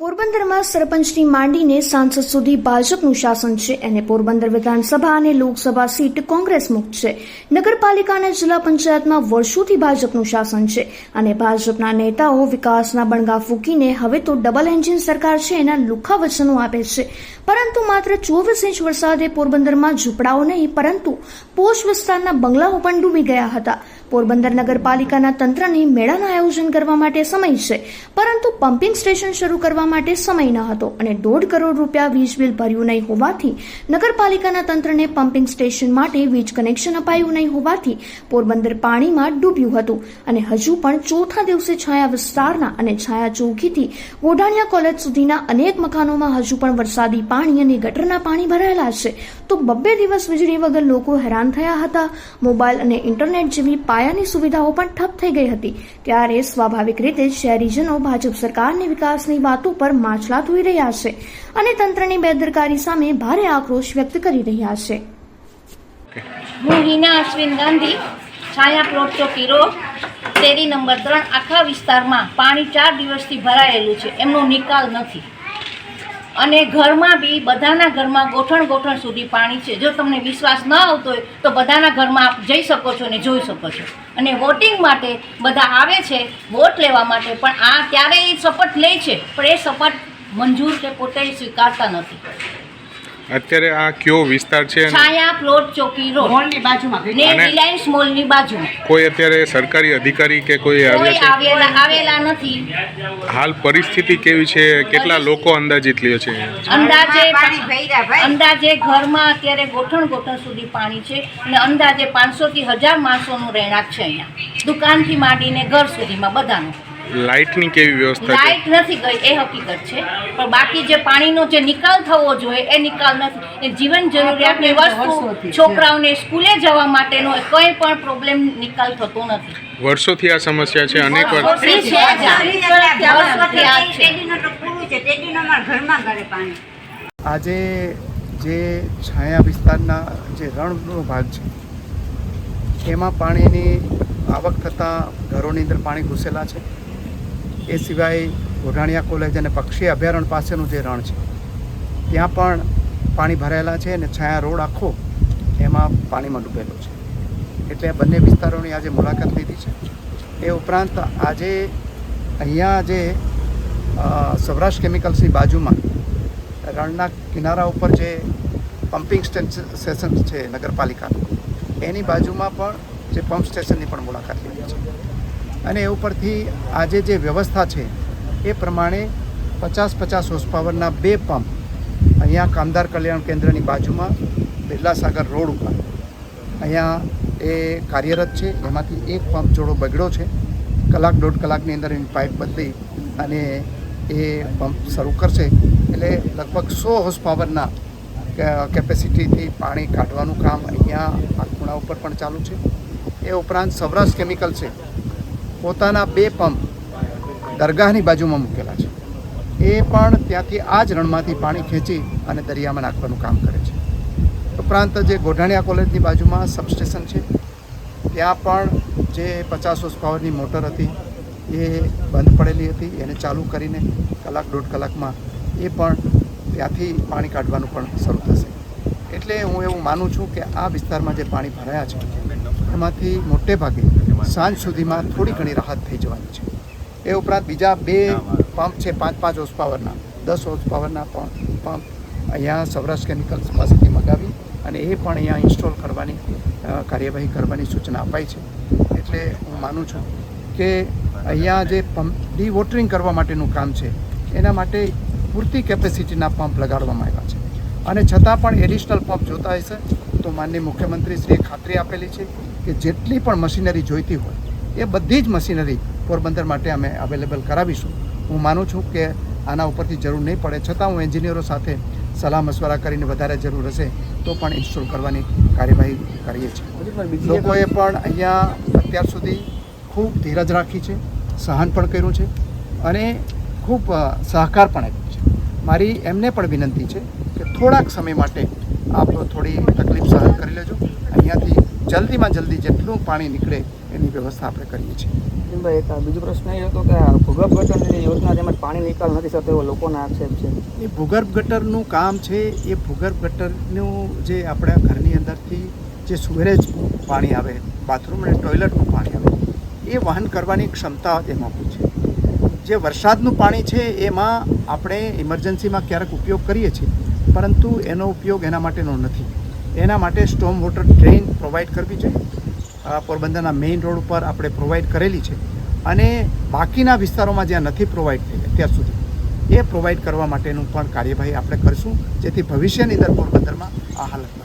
પોરબંદરમાં સરપંચની માંડીને સાંસદ સુધી ભાજપનું શાસન છે. અને પોરબંદર વિધાનસભા અને લોકસભા સીટ કોંગ્રેસ મુક્ત છે. નગરપાલિકા અને જિલ્લા પંચાયતમાં વર્ષોથી ભાજપનું શાસન છે અને ભાજપના નેતાઓ વિકાસના બણગા ફૂંકીને હવે તો ડબલ એન્જિન સરકાર છે એના લુખા વચનો આપે છે. પરંતુ માત્ર ચોવીસ ઇંચ વરસાદે પોરબંદરમાં ઝૂંપડાઓ નહીં, પરંતુ પોષ વિસ્તારના બંગલાઓ પણ ડૂબી ગયા હતા. પોરબંદર નગરપાલિકાના તંત્રને મેળાનું આયોજન કરવા માટે સમય છે, પરંતુ પમ્પિંગ સ્ટેશન શરૂ કરવા માટે સમય ન હતો અને દોઢ કરોડ રૂપિયા વીજ બિલ ભર્યું નહીં હોવાથી નગરપાલિકાના તંત્રને પમ્પિંગ સ્ટેશન માટે વીજ કનેક્શન અપાયું નહીં હોવાથી પોરબંદર પાણીમાં ડૂબ્યું હતું અને હજુ પણ ચોથા દિવસે છાયા વિસ્તારના અને છાયા ચોકીથી ગોઢાણિયા કોલેજ સુધીના અનેક મકાનોમાં હજુ પણ વરસાદી પાણી અને ગટરના પાણી ભરાયેલા છે. તો બબ્બે દિવસ વીજળી વગર લોકો હેરાન થયા હતા. મોબાઈલ અને ઇન્ટરનેટ જેવી પાયાની સુવિધાઓ પણ ઠપ થઈ ગઈ હતી. ત્યારે સ્વાભાવિક રીતે શહેરીજનો ભાજપ સરકારની વિકાસની વાતો પર માછલા ધોઈ રહ્યા છે અને તંત્રની બેદરકારી સામે ભારે આક્રોશ વ્યક્ત કરી રહ્યા છે. હું હિના અશ્વિન ગાંધી, છાયા પ્લોટ ચોકી રોડ, શેરી નંબર ત્રણ, આખા વિસ્તારમાં પાણી ચાર દિવસથી ભરાયેલું છે. એમનો નિકાલ નથી. અને ઘરમાં બી બધાના ઘરમાં ગોઠણ ગોઠણ સુધી પાણી છે. જો તમને વિશ્વાસ ન આવતો હોય તો બધાના ઘરમાં આપ જઈ શકો છો અને જોઈ શકો છો. અને વોટિંગ માટે બધા આવે છે, વોટ લેવા માટે, પણ આ ત્યારે એ શપથ લે છે, પણ એ શપથ મંજૂર કે પોતે સ્વીકારતા નથી. અત્યારે આ કયો વિસ્તાર છે છાયા પ્લોટ ચોકી રોડ. મોલની બાજુમાં ને રિલાયન્સ મોલની બાજુમાં. કોઈ અત્યારે સરકારી અધિકારી કે કોઈ આવેલા આવેલા નથી. હાલ પરિસ્થિતિ કેવી છે? કેટલા લોકો અંદાજિત લ્યો છે? અંદાજે પાણી ભર્યા ભાઈ. અંદાજે ઘરમાં અત્યારે ગોઠણ ગોઠણ સુધી પાણી છે અને અંદાજે પાંચસો થી હજાર માણસોનું રહેણાંક છે અહીંયા. દુકાનથી માંડીને ઘર સુધીમાં બધાનું. લાઇટની કેવી વ્યવસ્થા લાઇટ નથી ગઈ એ હકીકત છે. પણ બાકી જે પાણીનો જે નિકાલ થવો જોઈએ એ નિકાલ નથી. એ જીવન જરૂરિયાતની વસ્તુ છોકરાઓને સ્કૂલે જવા માટેનો કંઈ પણ પ્રોબ્લેમ નિકાલ થતો નથી. વર્ષોથી આ સમસ્યા છે અનેક વાર વર્ષોથી આજે જે છાયા વિસ્તારના જે રણનો ભાગ છે એમાં પાણીની આવક થતાં ઘરોની અંદર પાણી ઘૂસેલા છે. એ સિવાય ઘોઢાણિયા કોલેજ અને પક્ષી અભયારણ્ય પાસેનું જે રણ છે, ત્યાં પણ પાણી ભરાયેલા છે અને છાયા રોડ આખો એમાં પાણીમાં ડૂબેલો છે. એટલે આ બંને વિસ્તારોની આજે મુલાકાત લીધી છે. એ ઉપરાંત આજે અહીંયા જે સૌરાષ્ટ્ર કેમિકલ્સની બાજુમાં રણના કિનારા ઉપર જે પમ્પિંગ સ્ટેશન છે નગરપાલિકાનું, એની બાજુમાં પણ જે પંપ સ્ટેશનની પણ મુલાકાત લીધી છે. અને એ ઉપરથી આજે જે વ્યવસ્થા છે, એ પ્રમાણે પચાસ પચાસ હોર્સ પાવરના બે પંપ અહીંયા કામદાર કલ્યાણ કેન્દ્રની બાજુમાં બિરલા સાગર રોડ ઉપર. અહીંયા એ કાર્યરત છે, એમાંથી એક પંપ જોડો બગડ્યો છે. કલાક દોઢ કલાકની અંદર એની પાઇપ બદલી અને એ પંપ શરૂ કરશે. એટલે લગભગ સો હોર્સ પાવરના કેપેસિટીથી પાણી કાઢવાનું કામ અહીંયા આ ખૂણા ઉપર પણ ચાલુ છે. એ ઉપરાંત સૌરાષ્ટ્ર કેમિકલ છે પોતાના બે પંપ દરગાહની બાજુમાં મૂકેલા છે. એ પણ ત્યાંથી આ જ રણમાંથી પાણી ખેંચી અને દરિયામાં નાખવાનું કામ કરે છે. ઉપરાંત જે ગોઢાણિયા કોલેજની બાજુમાં સબસ્ટેશન છે, ત્યાં પણ જે પચાસ હોર્સ પાવરની મોટર હતી, એ બંધ પડેલી હતી. એને ચાલુ કરીને કલાક દોઢ કલાકમાં એ પણ ત્યાંથી પાણી કાઢવાનું પણ શરૂ થશે. એટલે હું એવું માનું છું કે આ વિસ્તારમાં જે પાણી ભરાયા છે, એમાંથી મોટે ભાગે સાંજ સુધીમાં થોડી ઘણી રાહત થઈ જવાની છે. એ ઉપરાંત બીજા બે પંપ છે, પાંચ પાંચ હોર્સ પાવરના દસ હોર્સ પાવરના પંપ અહીંયા સૌરાષ્ટ્ર કેમિકલ્સ પાસેથી મગાવી અને એ પણ અહીંયા ઇન્સ્ટોલ કરવાની કાર્યવાહી કરવાની સૂચના અપાઈ છે. એટલે હું માનું છું કે અહીંયા જે પંપ ડી વોટરિંગ કરવા માટેનું કામ છે, એના માટે પૂરતી કેપેસિટીના પંપ લગાડવામાં આવ્યા છે. અને છતાં પણ એડિશનલ પંપ જોતા હશે, તો માનનીય મુખ્યમંત્રીશ્રીએ ખાતરી આપેલી છે કે જેટલી પણ મશીનરી જોઈતી હોય, એ બધી જ મશીનરી પોરબંદર માટે અમે અવેલેબલ કરાવીશું. હું માનું છું કે આના ઉપરથી જરૂર નહીં પડે. છતાં હું એન્જિનિયરો સાથે સલાહ મશવરા કરીને વધારે જરૂર હશે, તો પણ ઇન્સ્ટોલ કરવાની કાર્યવાહી કરીએ છીએ. લોકોએ પણ અહીંયા અત્યાર સુધી ખૂબ ધીરજ રાખી છે, સહન પણ કર્યું છે અને ખૂબ સહકાર પણ આપ્યો છે. મારી એમને પણ વિનંતી છે કે થોડાક સમય માટે આપ થોડી તકલીફ સહન કરી લેજો. અહીંયાથી જલ્દીમાં જલ્દી જેટલું પાણી નીકળે એની વ્યવસ્થા આપણે કરીએ છીએ. ભાઈ એક બીજો પ્રશ્ન એ હતો કે ભૂગર્ભ ગટરની યોજના તેમજ પાણી નિકાલ નથી થતો એવો લોકોના આક્ષેપ છે. એ ભૂગર્ભ ગટરનું કામ છે એ ભૂગર્ભ ગટરનું જે આપણા ઘરની અંદરથી જે સુવેરેજ પાણી આવે બાથરૂમ અને ટોયલેટનું પાણી આવે એ વહન કરવાની ક્ષમતા એમાં હોય છે. જે વરસાદનું પાણી છે એમાં આપણે ઇમરજન્સીમાં ક્યારેક ઉપયોગ કરીએ છીએ. પરંતુ એનો ઉપયોગ એના માટેનો નથી. એના માટે સ્ટોમ વોટર ડ્રેઇન પ્રોવાઈડ કરવી જોઈએ પોરબંદરના મેઇન રોડ ઉપર આપણે પ્રોવાઈડ કરેલી છે. અને બાકીના વિસ્તારોમાં જ્યાં નથી પ્રોવાઈડ થઈ અત્યાર સુધી, એ પ્રોવાઈડ કરવા માટેનું પણ કાર્યવાહી આપણે કરીશું, જેથી ભવિષ્યની અંદર પોરબંદરમાં આ હાલત ન